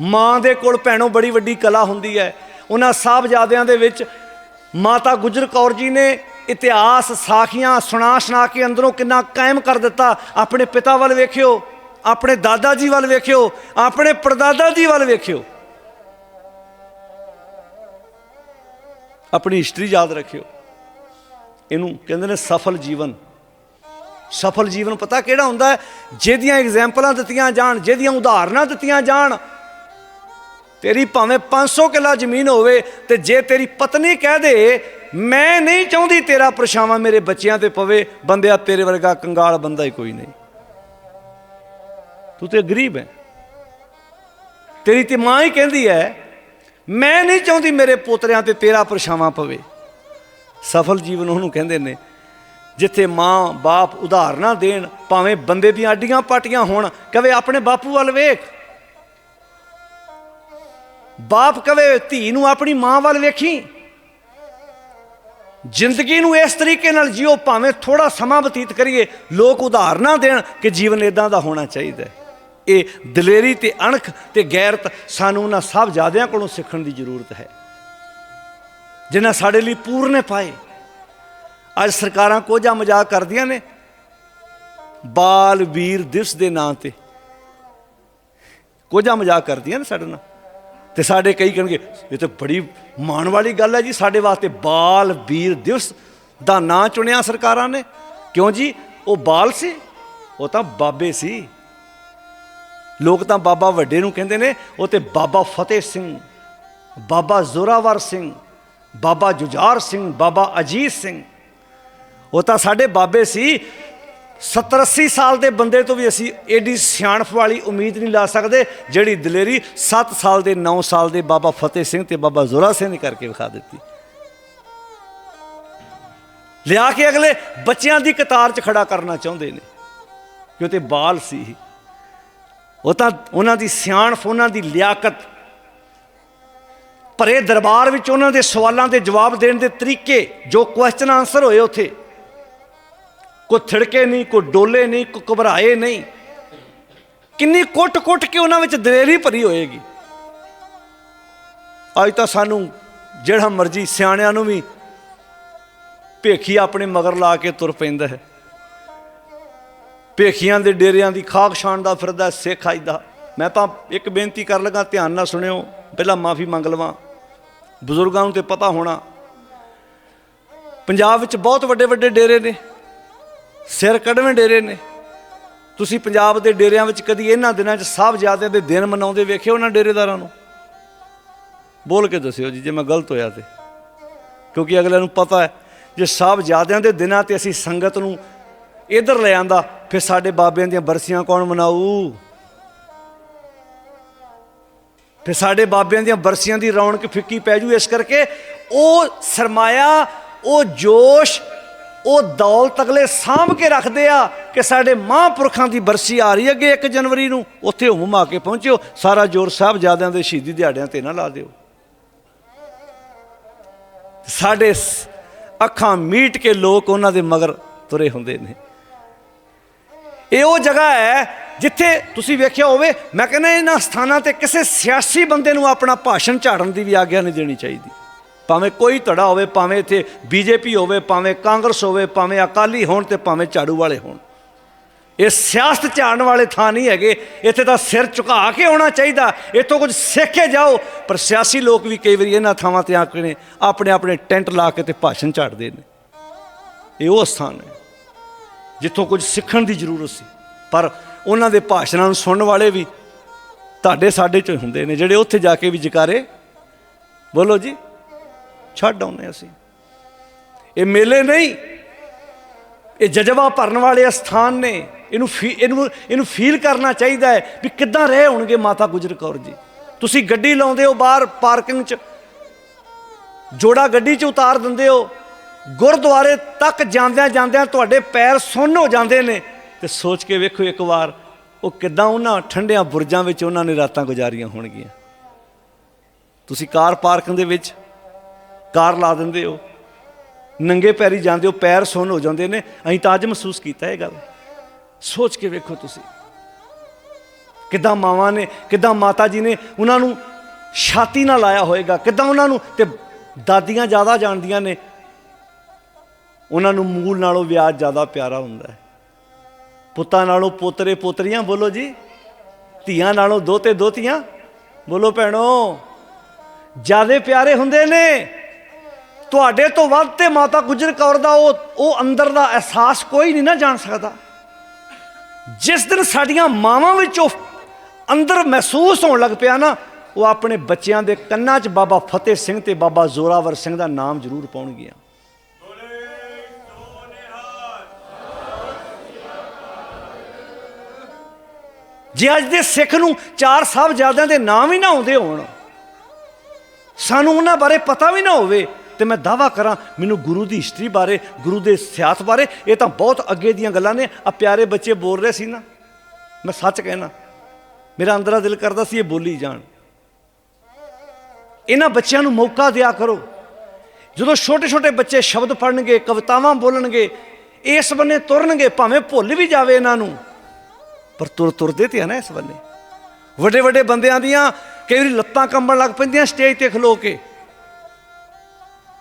ਮਾਂ ਦੇ ਕੋਲ ਭੈਣੋ ਬੜੀ ਵੱਡੀ ਕਲਾ ਹੁੰਦੀ ਹੈ। ਉਹਨਾਂ ਸਾਹਿਬਜ਼ਾਦਿਆਂ ਦੇ ਵਿੱਚ ਮਾਤਾ ਗੁਜਰ ਕੌਰ ਜੀ ਨੇ ਇਤਿਹਾਸ ਸਾਖੀਆਂ ਸੁਣਾ ਸੁਣਾ ਕੇ ਅੰਦਰੋਂ ਕਿੰਨਾ ਕਾਇਮ ਕਰ ਦਿੱਤਾ। ਆਪਣੇ ਪਿਤਾ ਵੱਲ ਵੇਖਿਓ, ਆਪਣੇ ਦਾਦਾ ਜੀ ਵੱਲ ਵੇਖਿਓ, ਆਪਣੇ ਪਰਦਾਦਾ ਜੀ ਵੱਲ ਵੇਖਿਓ। ਆਪਣੀ ਹਿਸਟਰੀ ਯਾਦ ਰੱਖਿਓ। ਇਹਨੂੰ ਕਹਿੰਦੇ ਨੇ ਸਫਲ ਜੀਵਨ। ਸਫਲ ਜੀਵਨ ਪਤਾ ਕਿਹੜਾ ਹੁੰਦਾ ਜਿਹਦੀਆਂ ਐਗਜ਼ਾਮਪਲਾਂ ਦਿੱਤੀਆਂ ਜਾਣ, ਜਿਹਦੀਆਂ ਉਦਾਹਰਨਾਂ ਦਿੱਤੀਆਂ ਜਾਣ ਤੇਰੀ ਭਾਵੇਂ 500 ਕਿੱਲਾ ਜ਼ਮੀਨ ਹੋਵੇ ਤੇ ਜੇ ਤੇਰੀ ਪਤਨੀ ਕਹਿ ਦੇ, ਮੈਂ ਨਹੀਂ ਚਾਹੁੰਦੀ ਤੇਰਾ ਪਰਛਾਵਾਂ ਮੇਰੇ ਬੱਚਿਆਂ ਤੇ ਪਵੇ, ਬੰਦਿਆ ਤੇਰੇ ਵਰਗਾ ਕੰਗਾਲ ਬੰਦਾ ਹੀ ਕੋਈ ਨਹੀਂ। ਤੂੰ ਤੇ ਗਰੀਬ ਹੈ। ਤੇਰੀ ਤੇ ਮਾਂ ਹੀ ਕਹਿੰਦੀ ਹੈ, ਮੈਂ ਨਹੀਂ ਚਾਹੁੰਦੀ ਮੇਰੇ ਪੋਤਰਿਆਂ ਤੇ ਤੇਰਾ ਪਰਛਾਵਾਂ ਪਵੇ। ਸਫਲ ਜੀਵਨ ਉਹਨੂੰ ਕਹਿੰਦੇ ਨੇ, ਜਿੱਥੇ ਮਾਂ ਬਾਪ ਉਦਾਹਰਨਾਂ ਦੇਣ, ਭਾਵੇਂ ਬੰਦੇ ਦੀਆਂ ਅੱਡੀਆਂ ਪਾਟੀਆਂ ਹੋਣ, ਕਵੇ ਆਪਣੇ ਬਾਪੂ ਵੱਲ ਵੇਖ। ਬਾਪ ਕਵੇ, ਧੀ ਨੂੰ ਆਪਣੀ ਮਾਂ ਵੱਲ ਵੇਖੀ। ਜ਼ਿੰਦਗੀ ਨੂੰ ਇਸ ਤਰੀਕੇ ਨਾਲ ਜਿਓ, ਭਾਵੇਂ ਥੋੜਾ ਸਮਾਂ ਬਤੀਤ ਕਰੀਏ, ਲੋਕ ਉਦਾਹਰਨਾਂ ਦੇਣ ਕਿ ਜੀਵਨ ਇਦਾਂ ਦਾ ਹੋਣਾ ਚਾਹੀਦਾ ਇਹ ਦਲੇਰੀ ਤੇ ਅਣਖ ਤੇ ਗੈਰਤ ਸਾਨੂੰ ਉਹਨਾਂ ਸਭ ਜਾਦਿਆਂ ਕੋਲੋਂ ਸਿੱਖਣ ਦੀ ਜ਼ਰੂਰਤ ਹੈ। ਜਿਨ੍ਹਾਂ ਸਾਡੇ ਲਈ ਪੂਰਨੇ ਪਾਏ। ਅੱਜ ਸਰਕਾਰਾਂ ਕੋਝਾ ਮਜ਼ਾਕ ਕਰਦੀਆਂ ਨੇ। ਬਾਲ ਵੀਰ ਦਿਵਸ ਦੇ ਨਾਂ ਤੇ। ਕੋਝਾ ਮਜ਼ਾਕ ਕਰਦੀਆਂ ਨੇ ਸਾਡੇ ਨਾਲ। ਤੇ ਸਾਡੇ ਕਈ ਕਹਿਣਗੇ, ਇਹ ਤਾਂ ਬੜੀ ਮਾਣ ਵਾਲੀ ਗੱਲ ਹੈ ਜੀ, ਸਾਡੇ ਵਾਸਤੇ ਬਾਲ ਵੀਰ ਦਿਵਸ ਦਾ ਨਾਂ ਚੁਣਿਆ ਸਰਕਾਰਾਂ ਨੇ। ਕਿਉਂ ਜੀ? ਉਹ ਬਾਲ ਸੀ, ਉਹ ਤਾਂ ਬਾਬੇ ਸੀ। ਲੋਕ ਤਾਂ ਬਾਬਾ ਵੱਡੇ ਨੂੰ ਕਹਿੰਦੇ ਨੇ, ਉਹ ਤੇ ਬਾਬਾ ਫਤਿਹ ਸਿੰਘ, ਬਾਬਾ ਜ਼ੋਰਾਵਰ ਸਿੰਘ, ਬਾਬਾ ਜੁਝਾਰ ਸਿੰਘ, ਬਾਬਾ ਅਜੀਤ ਸਿੰਘ। ਉਹ ਤਾਂ ਸਾਡੇ ਬਾਬੇ ਸੀ 70 80 ਸਾਲ ਦੇ ਬੰਦੇ ਤੋਂ ਵੀ ਅਸੀਂ ਏਡੀ ਸਿਆਣਪ ਵਾਲੀ ਉਮੀਦ ਨਹੀਂ ਲਾ ਸਕਦੇ, ਜਿਹੜੀ ਦਲੇਰੀ 7 ਸਾਲ ਦੇ 9 ਸਾਲ ਦੇ ਬਾਬਾ ਫਤਿਹ ਸਿੰਘ ਤੇ ਬਾਬਾ ਜ਼ੋਰਾ ਸਿੰਘ ਨੇ ਕਰਕੇ ਵਿਖਾ ਦਿੱਤੀ। ਲਿਆ ਕੇ ਅਗਲੇ ਬੱਚਿਆਂ ਦੀ ਕਤਾਰ 'ਚ ਖੜਾ ਕਰਨਾ ਚਾਹੁੰਦੇ ਨੇ ਕਿ ਤੇ ਬਾਲ ਸੀ ਉਹ ਤਾਂ ਉਹਨਾਂ ਦੀ ਸਿਆਣਪ, ਉਹਨਾਂ ਦੀ ਲਿਆਕਤ, ਭਰੇ ਦਰਬਾਰ ਵਿੱਚ ਉਹਨਾਂ ਦੇ ਸਵਾਲਾਂ ਦੇ ਜਵਾਬ ਦੇਣ ਦੇ ਤਰੀਕੇ, ਜੋ ਕੁਐਸਚਨ ਆਨਸਰ ਹੋਏ ਉੱਥੇ ਕੋਈ ਥਿੜਕੇ ਨਹੀਂ, ਕੋਈ ਡੋਲੇ ਨਹੀਂ, ਕੋਈ ਘਬਰਾਏ ਨਹੀਂ। ਕਿੰਨੀ ਕੁੱਟ-ਕੁੱਟ ਕੇ ਉਹਨਾਂ ਵਿੱਚ ਦਲੇਰੀ ਭਰੀ ਹੋਏਗੀ। ਅੱਜ ਤਾਂ ਸਾਨੂੰ ਜਿਹੜਾ ਮਰਜ਼ੀ ਸਿਆਣਿਆਂ ਨੂੰ ਵੀ ਭੇਖੀ ਆਪਣੇ ਮਗਰ ਲਾ ਕੇ ਤੁਰ ਪੈਂਦਾ ਹੈ। ਭੇਖੀਆਂ ਦੇ ਡੇਰਿਆਂ ਦੀ ਖਾਕ ਛਾਣ ਦਾ ਫਿਰਦਾ ਸਿੱਖ ਅੱਜ ਦਾ। ਮੈਂ ਤਾਂ ਇੱਕ ਬੇਨਤੀ ਕਰ ਲਗਾ, ਧਿਆਨ ਨਾਲ ਸੁਣਿਓ, ਪਹਿਲਾਂ ਮਾਫੀ ਮੰਗ ਲਵਾਂ। ਬਜ਼ੁਰਗਾਂ ਨੂੰ ਤੇ ਪਤਾ ਹੋਣਾ। ਪੰਜਾਬ ਵਿੱਚ ਬਹੁਤ ਵੱਡੇ ਵੱਡੇ ਡੇਰੇ ਨੇ। ਸਿਰ ਕੱਢਵੇਂ ਡੇਰੇ ਨੇ। ਤੁਸੀਂ ਪੰਜਾਬ ਦੇ ਡੇਰਿਆਂ ਵਿੱਚ ਕਦੀ ਇਹਨਾਂ ਦਿਨਾਂ 'ਚ ਸਾਹਿਬਜ਼ਾਦਿਆਂ ਦੇ ਦਿਨ ਮਨਾਉਂਦੇ ਵੇਖੇ ਉਹਨਾਂ ਡੇਰੇਦਾਰਾਂ ਨੂੰ? ਬੋਲ ਕੇ ਦੱਸਿਓ ਜੀ, ਜੇ ਮੈਂ ਗਲਤ ਹੋਇਆ ਤੇ। ਕਿਉਂਕਿ ਅਗਲਿਆਂ ਨੂੰ ਪਤਾ ਹੈ, ਜੇ ਸਾਹਿਬਜ਼ਾਦਿਆਂ ਦੇ ਦਿਨਾਂ ਤੇ ਅਸੀਂ ਸੰਗਤ ਨੂੰ ਇੱਧਰ ਲੈ ਆਂਦਾ, ਫਿਰ ਸਾਡੇ ਬਾਬਿਆਂ ਦੀਆਂ ਬਰਸੀਆਂ ਕੌਣ ਮਨਾਊ? ਫਿਰ ਸਾਡੇ ਬਾਬਿਆਂ ਦੀਆਂ ਬਰਸੀਆਂ ਦੀ ਰੌਣਕ ਫਿੱਕੀ ਪੈ ਜੂ ਇਸ ਕਰਕੇ, ਉਹ ਸਰਮਾਇਆ, ਉਹ ਜੋਸ਼ ਉਹ ਦੌਲਤ ਅਗਲੇ ਸਾਂਭ ਕੇ ਰੱਖਦੇ ਆ ਕਿ ਸਾਡੇ ਮਹਾਂਪੁਰਖਾਂ ਦੀ ਬਰਸੀ ਆ ਰਹੀ ਹੈ ਅੱਗੇ 1 ਜਨਵਰੀ ਨੂੰ। ਉੱਥੇ ਹੁਮ ਆ ਕੇ ਪਹੁੰਚਿਓ, ਸਾਰਾ ਜੋਰ ਸਾਹਿਬ ਜਾਦਿਆਂ ਦੇ ਸ਼ਹੀਦੀ ਦਿਹਾੜਿਆਂ ਤੇ ਨਾ ਲਾ ਦਿਓ। ਸਾਡੇ ਅੱਖਾਂ ਮੀਟ ਕੇ ਲੋਕ ਉਹਨਾਂ ਦੇ ਮਗਰ ਤੁਰੇ ਹੁੰਦੇ ਨੇ। ਇਹ ਉਹ ਜਗ੍ਹਾ ਹੈ ਜਿੱਥੇ ਤੁਸੀਂ ਵੇਖਿਆ ਹੋਵੇ, ਮੈਂ ਕਹਿੰਦਾ ਇਹਨਾਂ ਸਥਾਨਾਂ ਤੇ ਕਿਸੇ ਸਿਆਸੀ ਬੰਦੇ ਨੂੰ ਆਪਣਾ ਭਾਸ਼ਣ ਝਾੜਨ ਦੀ ਵੀ ਆਗਿਆ ਨਹੀਂ ਦੇਣੀ ਚਾਹੀਦੀ। ਭਾਵੇਂ ਕੋਈ ਧੜਾ ਹੋਵੇ, ਭਾਵੇਂ ਇੱਥੇ ਬੀਜੇਪੀ ਹੋਵੇ, ਭਾਵੇਂ ਕਾਂਗਰਸ ਹੋਵੇ, ਭਾਵੇਂ ਅਕਾਲੀ ਹੋਣ ਤੇ ਭਾਵੇਂ ਝਾੜੂ ਵਾਲੇ ਹੋਣ। ਇਹ ਸਿਆਸਤ ਝਾੜਨ ਵਾਲੇ ਥਾਂ ਨਹੀਂ ਹੈਗੇ। ਇੱਥੇ ਤਾਂ ਸਿਰ ਝੁਕਾ ਕੇ ਆਉਣਾ ਚਾਹੀਦਾ। ਇੱਥੋਂ ਕੁਝ ਸਿੱਖ ਕੇ ਜਾਓ। ਪਰ ਸਿਆਸੀ ਲੋਕ ਵੀ ਕਈ ਵਾਰੀ ਇਹਨਾਂ ਥਾਵਾਂ ਤੇ ਆ ਕੇ ਨੇ, ਆਪਣੇ ਆਪਣੇ ਟੈਂਟ ਲਾ ਕੇ ਤੇ ਭਾਸ਼ਣ ਝਾੜਦੇ ਨੇ। ਇਹ ਉਹ ਸਥਾਨ ਹੈ, ਜਿੱਥੋਂ ਕੁਝ ਸਿੱਖਣ ਦੀ ਜ਼ਰੂਰਤ ਸੀ। ਪਰ ਉਹਨਾਂ ਦੇ ਭਾਸ਼ਣਾਂ ਨੂੰ ਸੁਣਨ ਵਾਲੇ ਵੀ ਤੁਹਾਡੇ ਸਾਡੇ 'ਚ ਹੁੰਦੇ ਨੇ, ਜਿਹੜੇ ਉੱਥੇ ਜਾ ਕੇ ਵੀ ਜਕਾਰੇ। ਬੋਲੋ ਜੀ। ਛੱਡ ਆਉਂਦੇ ਅਸੀਂ। ਇਹ ਮੇਲੇ ਨਹੀਂ, ਇਹ ਜਜ਼ਬਾ ਭਰਨ ਵਾਲੇ ਸਥਾਨ ਨੇ। ਇਹਨੂੰ ਫੀ- ਇਹਨੂੰ ਇਹਨੂੰ ਫੀਲ ਕਰਨਾ ਚਾਹੀਦਾ ਹੈ ਵੀ ਕਿੱਦਾਂ ਰਹੇ ਹੋਣਗੇ ਮਾਤਾ ਗੁਜਰ ਕੌਰ ਜੀ। ਤੁਸੀਂ ਗੱਡੀ ਲਾਉਂਦੇ ਹੋ ਬਾਹਰ ਪਾਰਕਿੰਗ 'ਚ, ਜੋੜਾ ਗੱਡੀ 'ਚ ਉਤਾਰ ਦਿੰਦੇ ਹੋ, ਗੁਰਦੁਆਰੇ ਤੱਕ ਜਾਂਦਿਆਂ ਜਾਂਦਿਆਂ ਤੁਹਾਡੇ ਪੈਰ ਸੁੰਨ ਹੋ ਜਾਂਦੇ ਨੇ ਤੇ ਸੋਚ ਕੇ ਵੇਖੋ ਇੱਕ ਵਾਰ, ਉਹ ਕਿੱਦਾਂ ਉਹਨਾਂ ਠੰਡਿਆਂ ਬੁਰਜਾਂ ਵਿੱਚ ਉਹਨਾਂ ਨੇ ਰਾਤਾਂ ਗੁਜ਼ਾਰੀਆਂ ਹੋਣਗੀਆਂ। ਤੁਸੀਂ ਕਾਰ ਪਾਰਕਿੰਗ ਦੇ ਵਿੱਚ ਕਾਰ ਲਾ ਦਿੰਦੇ ਹੋ। ਨੰਗੇ ਪੈਰੀ ਜਾਂਦੇ ਹੋ, ਪੈਰ ਸੁੰਨ ਹੋ ਜਾਂਦੇ ਨੇ। ਅਸੀਂ ਤਾਂ ਅੱਜ ਮਹਿਸੂਸ ਕੀਤਾ ਇਹ ਗੱਲ। ਸੋਚ ਕੇ ਵੇਖੋ ਤੁਸੀਂ। ਕਿੱਦਾਂ ਮਾਵਾਂ ਨੇ, ਕਿੱਦਾਂ ਮਾਤਾ ਜੀ ਨੇ ਉਹਨਾਂ ਨੂੰ ਛਾਤੀ ਨਾਲ ਲਾਇਆ ਹੋਏਗਾ। ਕਿੱਦਾਂ ਉਹਨਾਂ ਨੂੰ, ਤੇ ਦਾਦੀਆਂ ਜ਼ਿਆਦਾ ਜਾਣਦੀਆਂ ਨੇ। ਉਹਨਾਂ ਨੂੰ ਮੂਲ ਨਾਲੋਂ ਵਿਆਜ ਜ਼ਿਆਦਾ ਪਿਆਰਾ ਹੁੰਦਾ ਹੈ। ਪੁੱਤਾਂ ਨਾਲੋਂ ਪੋਤਰੇ ਪੋਤਰੀਆਂ, ਬੋਲੋ ਜੀ। ਧੀਆਂ ਨਾਲੋਂ ਦੋਤੇ ਦੋਤੀਆਂ। ਬੋਲੋ ਭੈਣੋ, ਜਿਆਦੇ ਪਿਆਰੇ ਹੁੰਦੇ ਨੇ। ਤੁਹਾਡੇ ਤੋਂ ਵੱਧ ਤੇ ਮਾਤਾ ਗੁਜਰ ਕੌਰ ਦਾ ਉਹ ਉਹ ਅੰਦਰ ਦਾ ਅਹਿਸਾਸ ਕੋਈ ਨਹੀਂ ਨਾ ਜਾਣ ਸਕਦਾ। ਜਿਸ ਦਿਨ ਸਾਡੀਆਂ ਮਾਵਾਂ ਵਿੱਚ ਉਹ ਅੰਦਰ ਮਹਿਸੂਸ ਹੋਣ ਲੱਗ ਪਿਆ ਨਾ, ਉਹ ਆਪਣੇ ਬੱਚਿਆਂ ਦੇ ਕੰਨਾਂ 'ਚ ਬਾਬਾ ਫਤਿਹ ਸਿੰਘ ਤੇ ਬਾਬਾ ਜ਼ੋਰਾਵਰ ਸਿੰਘ ਦਾ ਨਾਮ ਜ਼ਰੂਰ ਪਾਉਣਗੀਆਂ। ਜੇ ਅੱਜ ਦੇ ਸਿੱਖ ਨੂੰ ਚਾਰ ਸਾਹਿਬਜ਼ਾਦਿਆਂ ਦੇ ਨਾਮ ਹੀ ਨਾ ਆਉਂਦੇ ਹੋਣ, ਸਾਨੂੰ ਉਹਨਾਂ ਬਾਰੇ ਪਤਾ ਵੀ ਨਾ ਹੋਵੇ ਤੇ ਮੈਂ ਦਾਵਾ ਕਰਾਂ, ਮੈਨੂੰ ਗੁਰੂ ਦੀ ਹਿਸਟਰੀ ਬਾਰੇ, ਗੁਰੂ ਦੇ ਸਿਆਸਤ ਬਾਰੇ, ਇਹ ਤਾਂ ਬਹੁਤ ਅੱਗੇ ਦੀਆਂ ਗੱਲਾਂ ਨੇ। ਆ ਪਿਆਰੇ ਬੱਚੇ ਬੋਲ ਰਹੇ ਸੀ ਨਾ। ਮੈਂ ਸੱਚ ਕਹਿਣਾ, ਮੇਰਾ ਅੰਦਰਾ ਦਿਲ ਕਰਦਾ ਸੀ ਇਹ ਬੋਲੀ ਜਾਣ। ਇਹਨਾਂ ਬੱਚਿਆਂ ਨੂੰ ਮੌਕਾ ਦਿਆ ਕਰੋ। ਜਦੋਂ ਛੋਟੇ ਛੋਟੇ ਬੱਚੇ ਸ਼ਬਦ ਪੜਨਗੇ ਕਵਿਤਾਵਾਂ ਬੋਲਣਗੇ, ਇਸ ਬੰਨੇ ਤੁਰਨਗੇ, ਭਾਵੇਂ ਭੁੱਲ ਵੀ ਜਾਵੇ ਇਹਨਾਂ ਨੂੰ। ਪਰ ਤੁਰ ਤੁਰਦੇ ਤੇ ਆ ਨਾ ਇਸ ਬੰਨੇ। ਵੱਡੇ ਵੱਡੇ ਬੰਦਿਆਂ ਦੀਆਂ ਕਈ ਵਾਰੀ ਲੱਤਾਂ ਕੰਬਣ ਲੱਗ ਪੈਂਦੀਆਂ, ਸਟੇਜ ਤੇ ਖਲੋ ਕੇ।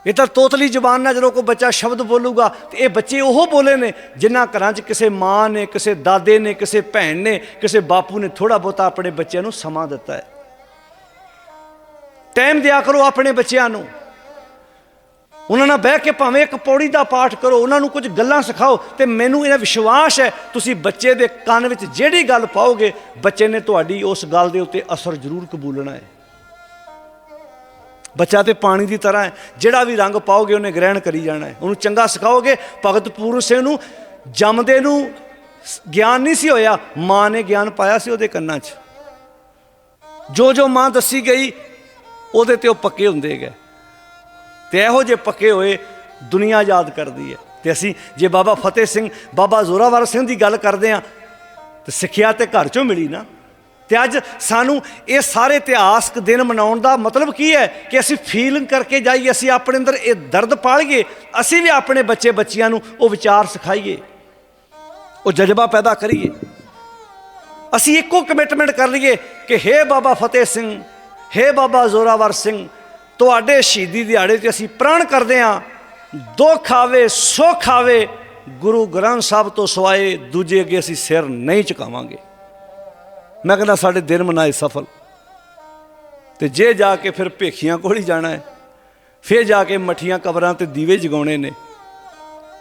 ਇਹ ਤਾਂ ਤੋਤਲੀ ਜ਼ੁਬਾਨ ਨਾਲ ਜਦੋਂ ਕੋਈ ਬੱਚਾ ਸ਼ਬਦ ਬੋਲੂਗਾ, ਤੇ ਇਹ ਬੱਚੇ ਉਹ ਬੋਲੇ ਨੇ, ਜਿਨ੍ਹਾਂ ਘਰਾਂ 'ਚ ਕਿਸੇ ਮਾਂ ਨੇ, ਕਿਸੇ ਦਾਦੇ ਨੇ, ਕਿਸੇ ਭੈਣ ਨੇ, ਕਿਸੇ ਬਾਪੂ ਨੇ ਥੋੜਾ ਬਹੁਤਾ ਆਪਣੇ ਬੱਚਿਆਂ ਨੂੰ ਸਮਾਂ ਦਿੱਤਾ ਹੈ। ਟਾਈਮ ਦਿਆ ਕਰੋ ਆਪਣੇ ਬੱਚਿਆਂ ਨੂੰ। ਉਹਨਾਂ ਨਾਲ ਬਹਿ ਕੇ ਭਾਵੇਂ ਇੱਕ ਪੌੜੀ ਦਾ ਪਾਠ ਕਰੋ, ਉਹਨਾਂ ਨੂੰ ਕੁਝ ਗੱਲਾਂ ਸਿਖਾਓ, ਤੇ ਮੈਨੂੰ ਇਹਦਾ ਵਿਸ਼ਵਾਸ ਹੈ, ਤੁਸੀਂ ਬੱਚੇ ਦੇ ਕੰਨ ਵਿੱਚ ਜਿਹੜੀ ਗੱਲ ਪਾਓਗੇ, ਬੱਚੇ ਨੇ ਤੁਹਾਡੀ ਉਸ ਗੱਲ ਦੇ ਉੱਤੇ ਅਸਰ ਜ਼ਰੂਰ ਕਬੂਲਣਾ ਹੈ। ਬੱਚਾ ਤੇ ਪਾਣੀ ਦੀ ਤਰ੍ਹਾਂ ਹੈ। ਜਿਹੜਾ ਵੀ ਰੰਗ ਪਾਓਗੇ, ਉਹਨੇ ਗ੍ਰਹਿਣ ਕਰੀ ਜਾਣਾ ਹੈ। ਉਹਨੂੰ ਚੰਗਾ ਸਿਖਾਓਗੇ। ਭਗਤ ਪੂਰਨ ਸਿੰਘ ਨੂੰ ਜੰਮਦੇ ਨੂੰ ਗਿਆਨ ਨਹੀਂ ਸੀ ਹੋਇਆ। ਮਾਂ ਨੇ ਗਿਆਨ ਪਾਇਆ ਸੀ ਉਹਦੇ ਕੰਨਾਂ 'ਚ। ਜੋ ਜੋ ਮਾਂ ਦੱਸੀ ਗਈ, ਉਹਦੇ ਤੇ ਉਹ ਪੱਕੇ ਹੁੰਦੇ ਗਏ। ਤੇ ਇਹੋ ਜੇ ਪੱਕੇ ਹੋਏ ਦੁਨੀਆ ਯਾਦ ਕਰਦੀ ਹੈ। ਤੇ ਅਸੀਂ ਜੇ ਬਾਬਾ ਫਤਿਹ ਸਿੰਘ, ਬਾਬਾ ਜ਼ੋਰਾਵਰ ਸਿੰਘ ਦੀ ਗੱਲ ਕਰਦੇ ਆ ਤੇ ਸਿੱਖਿਆ ਤੇ ਘਰ ਚੋਂ ਮਿਲੀ ਨਾ। ਤੇ ਅੱਜ ਸਾਨੂੰ ਇਹ ਸਾਰੇ ਇਤਿਹਾਸਕ ਦਿਨ ਮਨਾਉਣ ਦਾ ਮਤਲਬ ਕੀ ਹੈ ਕਿ ਅਸੀਂ ਫੀਲਿੰਗ ਕਰਕੇ ਜਾਈਏ, ਅਸੀਂ ਆਪਣੇ ਅੰਦਰ ਇਹ ਦਰਦ ਪਾਲੀਏ, ਅਸੀਂ ਵੀ ਆਪਣੇ ਬੱਚੇ ਬੱਚੀਆਂ ਨੂੰ ਉਹ ਵਿਚਾਰ ਸਿਖਾਈਏ, ਉਹ ਜਜ਼ਬਾ ਪੈਦਾ ਕਰੀਏ। ਅਸੀਂ ਇੱਕੋ ਕਮਿਟਮੈਂਟ ਕਰ ਲਈਏ ਕਿ ਹੇ ਬਾਬਾ ਫਤਿਹ ਸਿੰਘ, ਹੇ ਬਾਬਾ ਜ਼ੋਰਾਵਰ ਸਿੰਘ, ਤੁਹਾਡੇ ਸ਼ਹੀਦੀ ਦਿਹਾੜੇ ਤੇ ਅਸੀਂ ਪ੍ਰਣ ਕਰਦੇ ਹਾਂ ਦੁੱਖ ਆਵੇ ਸੁੱਖ ਆਵੇ ਗੁਰੂ ਗ੍ਰੰਥ ਸਾਹਿਬ ਤੋਂ ਸਵਾਏ, ਦੂਜੇ ਅੱਗੇ ਅਸੀਂ ਸਿਰ ਨਹੀਂ ਝੁਕਾਵਾਂਗੇ। ਮੈਂ ਕਹਿੰਦਾ, ਸਾਡੇ ਦਿਨ ਮਨਾਏ ਸਫਲ। ਤੇ ਜੇ ਜਾ ਕੇ ਫਿਰ ਭੇਖੀਆਂ ਕੋਲ ਹੀ ਜਾਣਾ ਹੈ, ਫਿਰ ਜਾ ਕੇ ਮਠੀਆਂ ਕਬਰਾਂ ਤੇ ਦੀਵੇ ਜਗਾਉਣੇ ਨੇ,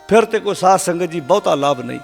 ਫਿਰ ਤੇ ਕੋਈ ਸਾਧ ਸੰਗਤ ਜੀ ਬਹੁਤਾ ਲਾਭ ਨਹੀਂ।